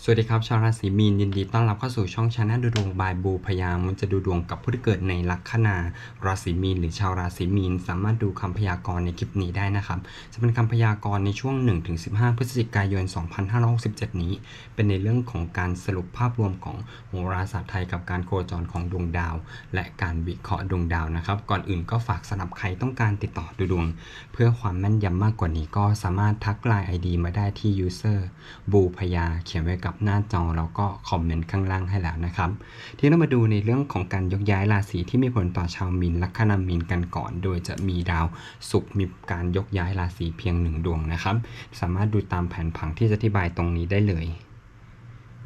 สวัสดีครับ ชาวราศีมีนยินดีต้อนรับเข้าสู่ช่องชาแนลดูดวงบายบูพยามุนจะดูดวงกับผู้ที่เกิดในลัคนาราศีมีนหรือชาวราศีมีน สามารถดูคำพยากรณ์ในคลิปนี้ได้นะครับ จะเป็นคำพยากรณ์ในช่วง 1-15 พฤศจิกายน 2567 นี้ เป็นในเรื่องของการสรุปภาพรวมของโหราศาสตร์ไทยกับการโคจรของดวงดาว และการวิเคราะห์ดวงดาวนะครับ ก่อนอื่นก็ฝากสำหรับใครต้องการติดต่อดูดวง เพื่อความแม่นยำมากกว่านี้ก็สามารถทักไลน์ ID มาได้ที่ user บูพยาเขียนไว้กับหน้าจอแล้วก็คอมเมนต์ข้างล่างให้แล้วนะครับ ที่เรามาดูในเรื่องของการยกย้ายราศีที่มีผลต่อชาวมีนลัคนามีนกันก่อน โดยจะมีดาวศุกร์มีการยกย้ายราศีเพียงหนึ่งดวงนะครับ สามารถดูตามแผนผังที่จะอธิบายตรงนี้ได้เลย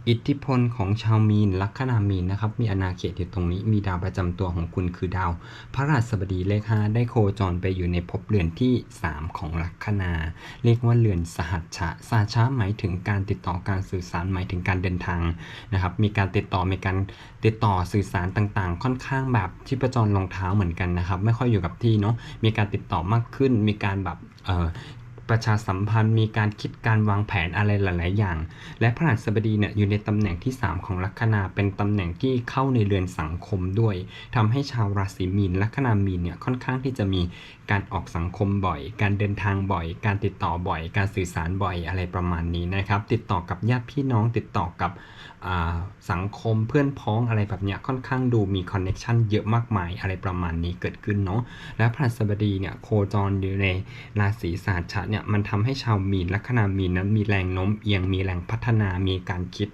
อิทธิพลของชาวมีนลัคนามีนนะครับ มีอาณาเขตอยู่ตรงนี้ มีดาวประจำตัวของคุณคือดาว พระราชบดีเลขห้าได้โคจรไปอยู่ในภพเรือนที่ 3 ของลัคนา เรียกว่าเรือนสหัชชะสาชะหมายถึงการติดต่อการสื่อสารหมายถึงการเดินทางนะครับ มีการติดต่อมีการติดต่อสื่อสารต่างๆ ค่อนข้างแบบที่ประจรรองเท้าเหมือนกันนะครับ ไม่ค่อยอยู่กับที่เนาะ มีการติดต่อมากขึ้น มีการแบบเออ ประชาสัมพันธ์ มีการคิดการวางแผนอะไรหลาย ๆ อย่าง และพระราชบดีเนี่ยอยู่ในตำแหน่งที่ 3 ของลัคนาเป็นตำแหน่งที่เข้าในเรือนสังคมด้วยทำให้ชาวราศีมีนลัคนามีนเนี่ยค่อนข้างที่จะมีการออกสังคมบ่อย การเดินทางบ่อย การติดต่อบ่อย การสื่อสารบ่อยอะไรประมาณนี้นะครับ ติดต่อกับญาติพี่น้องติดต่อกับอ่าสังคมเพื่อนพ้องอะไรแบบเนี้ยค่อนข้างดูมีคอนเน็ชันเยอะมากมายอะไรประมาณนี้เกิดขึ้นเนาะและพระสบดีเนี่ยโคจรอยู่ในราศีสาชะเนี่ยมันทำให้ชาวมีนลัคนามีนนั้นมีแรงโน้มเอียงมีแรงพัฒนามีการคิด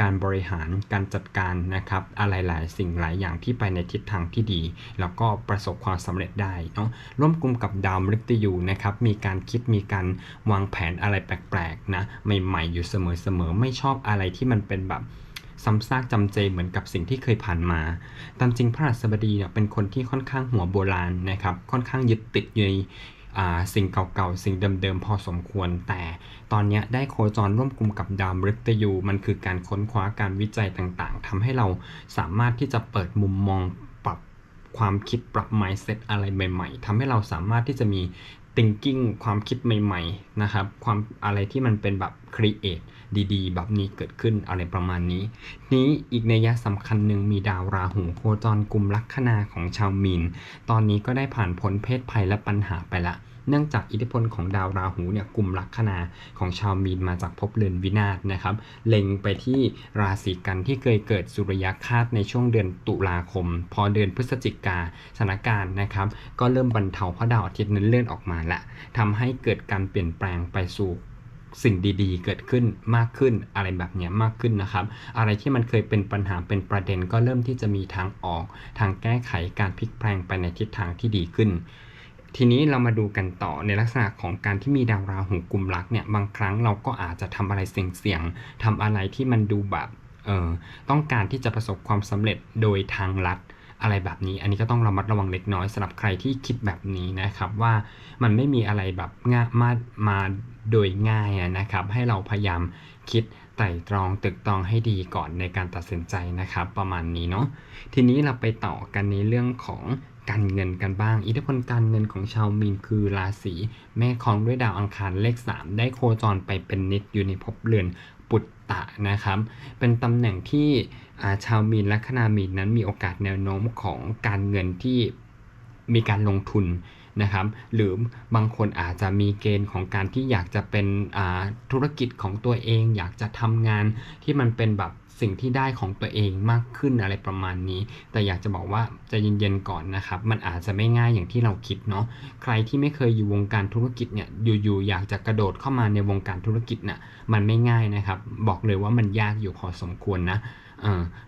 การบริหารการจัดการนะครับ อะไรหลายสิ่งหลายอย่างที่ไปในทิศทางที่ดี แล้วก็ประสบความสำเร็จได้เนาะร่วมกลุ่มกับดาวมฤตยูนะครับมีการคิดมีการวางแผนอะไรแปลกๆนะใหม่ๆอยู่เสมอๆไม่ชอบอะไรที่มันเป็นแบบซ้ำซากจำเจเหมือนกับสิ่งที่เคยผ่านมา ตามจริงพระราชบดีเนี่ยเป็นคนที่ค่อนข้างหัวโบราณนะครับ ค่อนข้างยึดติดอยู่ใน สิ่งเก่าๆ สิ่งเดิมๆ พอสมควร แต่ตอนนี้ได้โคจรร่วมกลุ่มกับดาวมฤตยู มันคือการค้นคว้าการวิจัยต่างๆ ทำให้เราสามารถที่จะเปิดมุมมองปรับความคิดปรับ mindset อะไรใหม่ ๆ ทำให้เราสามารถที่จะมี thinking ความคิดใหม่ๆนะครับความอะไรที่มันเป็นแบบ create ดีๆ แบบนี้เกิดขึ้นอะไรประมาณนี้ นี้อีกในยยะสำคัญหนึ่งมีดาวราหูโคจรกลุ่มลัคนาของชาวมีน ตอนนี้ก็ได้ผ่านพ้นเพศภัยและปัญหาไปละ เนื่องจากอิทธิพลของดาวราหูเนี่ยกลุ่มลัคนาของชาวมีนมาจากภพเรือนวินาศนะครับ เล็งไปที่ราศีกันที่เคยเกิดสุริยคาตในช่วงเดือนตุลาคม พอเดือนพฤศจิกาสถานการณ์นะครับ ก็เริ่มบรรเทาเพราะดาวอาทิตย์นั้นเลื่อนออกมาละทำให้เกิดการเปลี่ยนแปลงไปสู่สิ่งดีๆ เกิดขึ้นมากขึ้นอะไรแบบเนี้ยมากขึ้นนะครับ อะไรที่มันเคยเป็นปัญหาเป็นประเด็นก็เริ่มที่จะมีทางออก ทางแก้ไขการพลิกแปลงไปในทิศทางที่ดีขึ้น ทีนี้เรามาดูกันต่อในลักษณะของการที่มีดาวราหูกลุ่มรักเนี่ยบางครั้งเราก็อาจจะทำอะไรเสี่ยงๆทำอะไรที่มันดูแบบเออต้องการที่จะประสบความสำเร็จโดยทางลัดอะไรแบบนี้ อันนี้ก็ต้องระมัดระวังเล็กน้อยสำหรับใครที่คิดแบบนี้นะครับว่ามันไม่มีอะไรแบบง่ามามาโดยง่ายนะครับ ให้เราพยายามคิดไตร่ตรองตึกตรองให้ดีก่อนในการตัดสินใจนะครับ ประมาณนี้เนาะทีนี้เราไปต่อกันในเรื่องของ การเงินกันบ้าง อิทธิพลการเงินของชาวมีนคือราศีแม่คองด้วยดาวอังคารเลข 3 ได้โคจรไปเป็นนิดอยู่ในภพเรือนปุตตะนะครับ เป็นตำแหน่งที่าชาวมีนและคนามีนนั้นมีโอกาสแนวโน้มของการเงินที่มีการลงทุน นะครับ หรือบางคนอาจจะมีเกณฑ์ของการที่อยากจะเป็นธุรกิจของตัวเอง อยากจะทำงานที่มันเป็นแบบสิ่งที่ได้ของตัวเองมากขึ้นอะไรประมาณนี้ แต่อยากจะบอกว่าจะเย็นๆก่อนนะครับ มันอาจจะไม่ง่ายอย่างที่เราคิดเนาะ ใครที่ไม่เคยอยู่วงการธุรกิจเนี่ยอยู่ๆอยากจะกระโดดเข้ามาในวงการธุรกิจน่ะมันไม่ง่ายนะครับ บอกเลยว่ามันยากอยู่พอสมควรนะ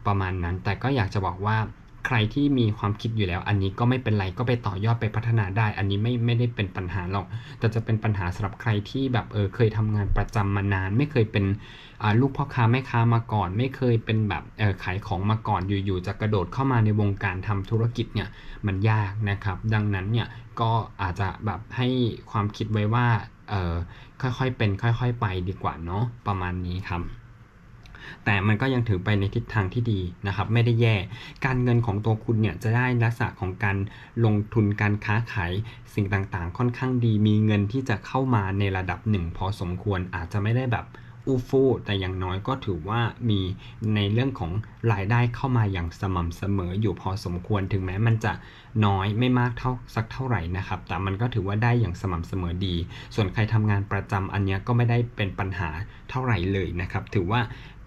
ประมาณนั้น แต่ก็อยากจะบอกว่า ใครที่มีความคิดอยู่แล้ว อันนี้ก็ไม่เป็นไรก็ไปต่อยอดไปพัฒนาได้ อันนี้ไม่ไม่ได้เป็นปัญหาหรอก แต่จะเป็นปัญหาสำหรับใครที่แบบเออเคยทำงานประจำมานาน ไม่เคยเป็นลูกพ่อค้าแม่ค้ามาก่อน ไม่เคยเป็นแบบเออขายของมาก่อนอยู่ๆจะกระโดดเข้ามาในวงการทำธุรกิจเนี่ยมันยากนะครับ ดังนั้นเนี่ยก็อาจจะแบบให้ความคิดไว้ว่าเออค่อยๆเป็น ค่อย ๆ ไปดีกว่าเนาะประมาณนี้ครับ แต่มันก็ยังถือไปในทิศทางที่ดีนะครับ ไม่ได้แย่ การเงินของตัวคุณเนี่ยจะได้ลักษณะของการลงทุนการค้าขายสิ่งต่างๆ ค่อนข้างดี มีเงินที่จะเข้ามาในระดับหนึ่งพอสมควรอาจจะไม่ได้แบบอู้ฟู่แต่อย่างน้อยก็ถือว่ามีในเรื่องของรายได้เข้ามาอย่างสม่ำเสมออยู่พอสมควรถึงแม้มันจะน้อยไม่มากเท่าสักเท่าไหร่นะครับ แต่มันก็ถือว่าได้อย่างสม่ำเสมอดี ส่วนใครทำงานประจำอันนี้ก็ไม่ได้เป็นปัญหาเท่าไหร่เลยนะครับ ถือว่า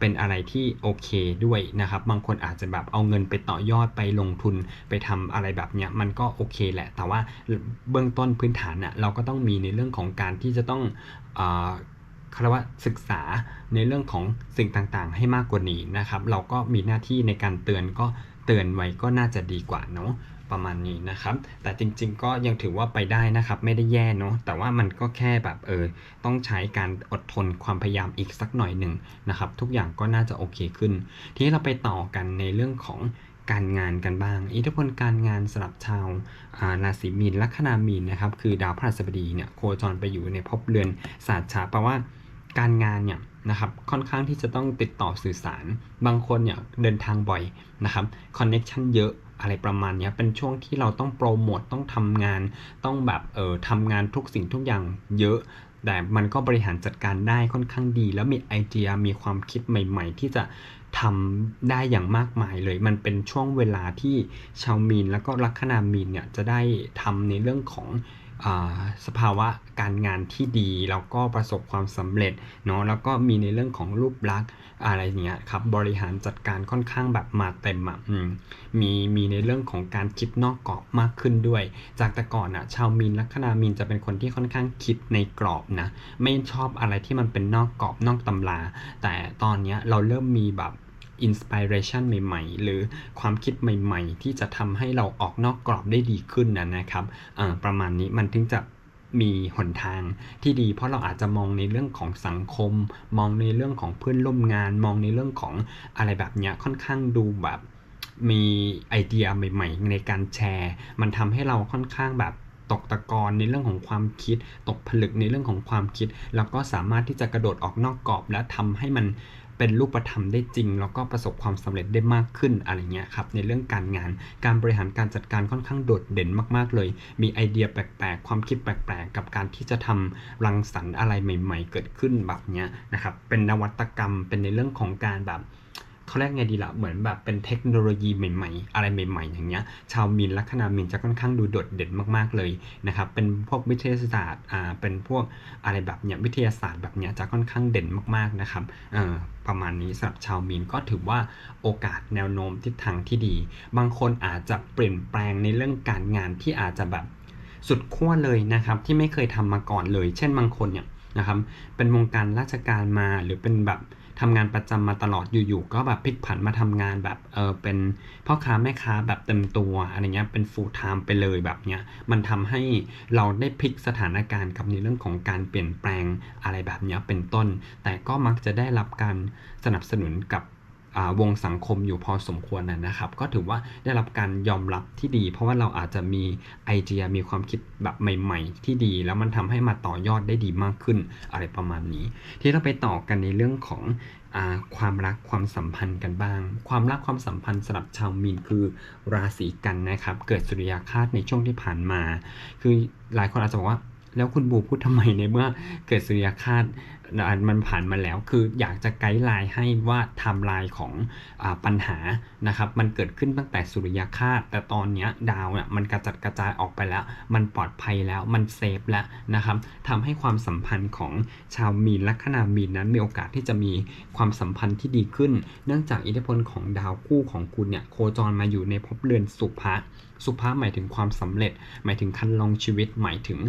เป็นอะไรที่โอเคด้วยนะครับ บางคนอาจจะแบบเอาเงินไปต่อยอดไปลงทุนไปทำอะไรแบบเนี้ยมันก็โอเคแหละ แต่ว่าเบื้องต้นพื้นฐานน่ะเราก็ต้องมีในเรื่องของการที่จะต้องเอ่อเขารว่าศึกษาในเรื่องของสิ่งต่างๆ ให้มากกว่านี้นะครับ เราก็มีหน้าที่ในการเตือนก็เตือนไว้ก็น่าจะดีกว่าเนาะ ประมาณนี้นะครับ แต่จริงๆก็ยังถือว่าไปได้นะครับ ไม่ได้แย่เนาะ แต่ว่ามันก็แค่แบบเออ ต้องใช้การอดทนความพยายามอีกสักหน่อยหนึ่งนะครับ ทุกอย่างก็น่าจะโอเคขึ้น ทีนี้เราไปต่อกันในเรื่องของการงานกันบ้าง อิทธิพลการงานสำหรับชาวราศีมีนลัคนามีนนะครับ คือดาวพฤหัสบดีเนี่ยโคจรไปอยู่ในภพเรือนศาสตร์ชาแปลว่าการงานเนี่ยนะครับค่อนข้างที่จะต้องติดต่อสื่อสาร บางคนเนี่ยเดินทางบ่อยนะครับคอนเน็ชันเยอะ อะไรประมาณนี้เป็นช่วงที่เราต้องโปรโมทต้องทำงาน ต้องแบบเออทำงานทุกสิ่งทุกอย่างเยอะ แต่มันก็บริหารจัดการได้ค่อนข้างดี แล้วมีไอเดียมีความคิดใหม่ ๆ ที่จะทำได้อย่างมากมายเลย มันเป็นช่วงเวลาที่ชาวมีนแล้วก็ลัคนามีนเนี่ยจะได้ทำในเรื่องของ สภาวะการงานที่ดีแล้วก็ประสบความสำเร็จเนาะแล้วก็มีในเรื่องของรูปลักษณ์อะไรเงี้ยครับบริหารจัดการค่อนข้างแบบมาเต็มอะมมีมีในเรื่องของการคิดนอกกรอบมากขึ้นด้วย จากแต่ก่อนอะชาวมีนลัคนามีนจะเป็นคนที่ค่อนข้างคิดในกรอบนะไม่ชอบอะไรที่มันเป็นนอกกรอบนอกตำรา แต่ตอนเนี้ยเราเริ่มมีแบบ อินสปิเรชันใหม่ ๆ หรือความคิดใหม่ ๆ ที่จะทำให้เราออกนอกกรอบได้ดีขึ้นนะนะครับประมาณนี้มันถึงจะมีหนทางที่ดี เพราะเราอาจจะมองในเรื่องของสังคม มองในเรื่องของเพื่อนร่วมงาน มองในเรื่องของอะไรแบบเนี้ยค่อนข้างดูแบบมีไอเดียใหม่ ๆ ในการแชร์ มันทำให้เราค่อนข้างแบบตกตะกอนในเรื่องของความคิด ตกผลึกในเรื่องของความคิด แล้วก็สามารถที่จะกระโดดออกนอกกรอบและทำให้มัน เป็นรูปธรรมได้จริง แล้วก็ประสบความสำเร็จได้มากขึ้นอะไรเงี้ยครับในเรื่องการงานการบริหารการจัดการค่อนข้างโดดเด่นมาก ๆ เลย มีไอเดียแปลก ๆ ความคิดแปลก ๆ กับการที่จะทำรังสรรค์อะไรใหม่ ๆ เกิดขึ้นแบบเนี้ยนะครับเป็นนวัตกรรมเป็นในเรื่องของการแบบ เขาเรียกไงดีละเหมือนแบบเป็นเทคโนโลยีใหม่ ๆ อะไรใหม่ ๆ อย่างเงี้ย ชาวมีนลัคนามีนจะค่อนข้างดูโดดเด่นมากๆเลยนะครับ เป็นพวกวิทยาศาสตร์อ่าเป็นพวกอะไรแบบเนี้ยวิทยาศาสตร์แบบเนี้ยจะค่อนข้างเด่นมากๆนะครับเอ่อประมาณนี้สำหรับชาวมีนก็ถือว่าโอกาสแนวโน้มทิศทางที่ดี บางคนอาจจะเปลี่ยนแปลงในเรื่องการงานที่อาจจะแบบสุดขั้วเลยนะครับที่ไม่เคยทำมาก่อนเลย เช่นบางคนเนี่ยนะครับเป็นวงการราชการมาหรือเป็นแบบ ทำงานประจำมาตลอดอยู่ๆก็แบบพลิกผันมาทำงานแบบเออเป็นพ่อค้าแม่ค้าแบบเต็มตัวอะไรเงี้ยเป็นฟูลไทม์ไปเลยแบบเนี้ยมันทำให้เราได้พลิกสถานการณ์กับในเรื่องของการเปลี่ยนแปลงอะไรแบบเนี้ยเป็นต้น แต่ก็มักจะได้รับการสนับสนุนกับ วงสังคมอยู่พอสมควรนะนะครับ ก็ถือว่าได้รับการยอมรับที่ดี เพราะว่าเราอาจจะมีไอเดียมีความคิดแบบใหม่ ๆ ที่ดี แล้วมันทำให้มาต่อยอดได้ดีมากขึ้นอะไรประมาณนี้ ที่เราไปต่อกันในเรื่องของอความรักความสัมพันธ์กันบ้าง ความรักความสัมพันธ์สำหรับชาวมีนคือราศีกันนะครับ เกิดสุริยคาตในช่วงที่ผ่านมา คือหลายคนอาจจะบอกว่าแล้วคุณบูพูดทำไมในเมื่อเกิดสุริยคาต มันผ่านมาแล้ว คืออยากจะไกด์ไลน์ให้ว่าไทม์ไลน์ของอปัญหานะครับ มันเกิดขึ้นตั้งแต่สุริยคาตแต่ตอนนี้ดาวเนี่ยมันกระจัดกระจายออกไปแล้ว มันปลอดภัยแล้ว มันเซฟแล้วนะครับทำให้ความสัมพันธ์ของชาวมีนลัคนามีนนั้นมีโอกาสที่จะมีความสัมพันธ์ที่ดีขึ้น เนื่องจากอิทธิพลของดาวคู่ของคุณเนี่ยโคจรมาอยู่ในภพเรือนสุภะสุภาพหมายถึงความสำเร็จ หมายถึงคันลองชีวิต หมายถึง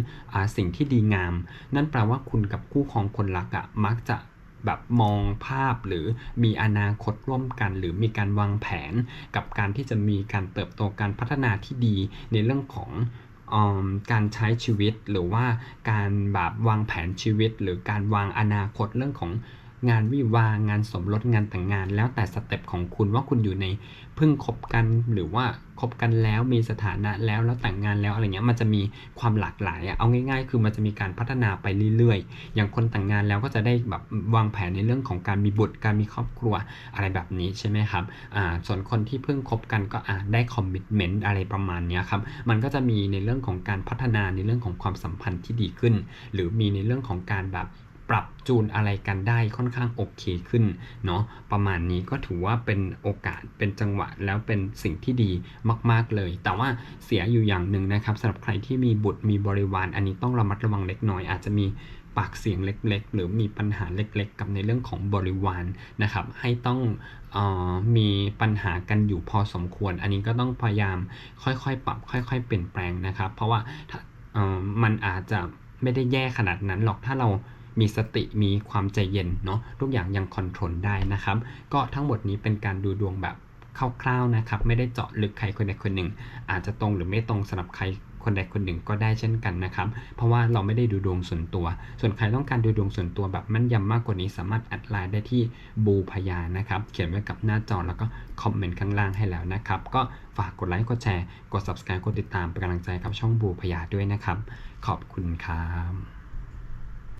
สิ่งที่ดีงาม นั่นแปลว่าคุณกับคู่ครองคนรักอะมักจะแบบมองภาพหรือมีอนาคตร่วมกัน หรือมีการวางแผนกับการที่จะมีการเติบโตการพัฒนาที่ดีในเรื่องของออการใช้ชีวิตหรือว่าการแบบวางแผนชีวิต หรือการวางอนาคตเรื่องของ งานวิวางานสมรสงานแต่งงาน แล้วแต่สเต็ปของคุณว่าคุณอยู่ในเพิ่งคบกันหรือว่าคบกันแล้วมีสถานะแล้วแล้วแต่งงานแล้วอะไรเงี้ยมันจะมีความหลากหลายอะเอาง่าย ๆ คือมันจะมีการพัฒนาไปเรื่อยๆ อย่างคนแต่งงานแล้วก็จะได้แบบวางแผนในเรื่องของการมีบุตรการมีครอบครัวอะไรแบบนี้ใช่ไหมครับอ่าส่วนคนที่เพิ่งคบกันก็อ่าได้คอมมิชเมนต์อะไรประมาณเนี้ยครับมันก็จะมีในเรื่องของการพัฒนาในเรื่องของความสัมพันธ์ที่ดีขึ้น หรือมีในเรื่องของการแบบ ปรับจูนอะไรกันได้ค่อนข้างโอเคขึ้นเนาะประมาณนี้ก็ถือว่าเป็นโอกาสเป็นจังหวะแล้วเป็นสิ่งที่ดีมาก ๆเลย แต่ว่าเสียอยู่อย่างหนึ่งนะครับสำหรับใครที่มีบุตรมีบริวาร อันนี้ต้องระมัดระวังเล็กน้อย อาจจะมีปากเสียงเล็กๆ หรือมีปัญหาเล็กๆ กับในเรื่องของบริวารนะครับ ให้ต้องออมีปัญหากันอยู่พอสมควร อันนี้ก็ต้องพยายามค่อยๆ ปรับ ค่อย ๆ เปลี่ยนแปลงนะครับ เพราะว่ามันอาจจะไม่ได้แย่ขนาดนั้นหรอกถ้าเรา มีสติมีความใจเย็นเนาะทุกอย่างยังคอนโทรลได้นะครับ ก็ทั้งหมดนี้เป็นการดูดวงแบบคร่าวๆนะครับ ไม่ได้เจาะลึกใครคนใดคนหนึ่ง อาจจะตรงหรือไม่ตรงสำหรับใครคนใดคนหนึ่งก็ได้เช่นกันนะครับ เพราะว่าเราไม่ได้ดูดวงส่วนตัว ส่วนใครต้องการดูดวงส่วนตัวแบบมั่นยำมากกว่านี้สามารถแอดไลน์ได้ที่บูพยานะครับ เขียนไว้กับหน้าจอแล้วก็คอมเมนต์ข้างล่างให้แล้วนะครับ ก็ฝากกดไลค์กดแชร์กด subscribe กดติดตามเป็นกำลังใจกับช่องบูพยาด้วยนะครับ ขอบคุณครับ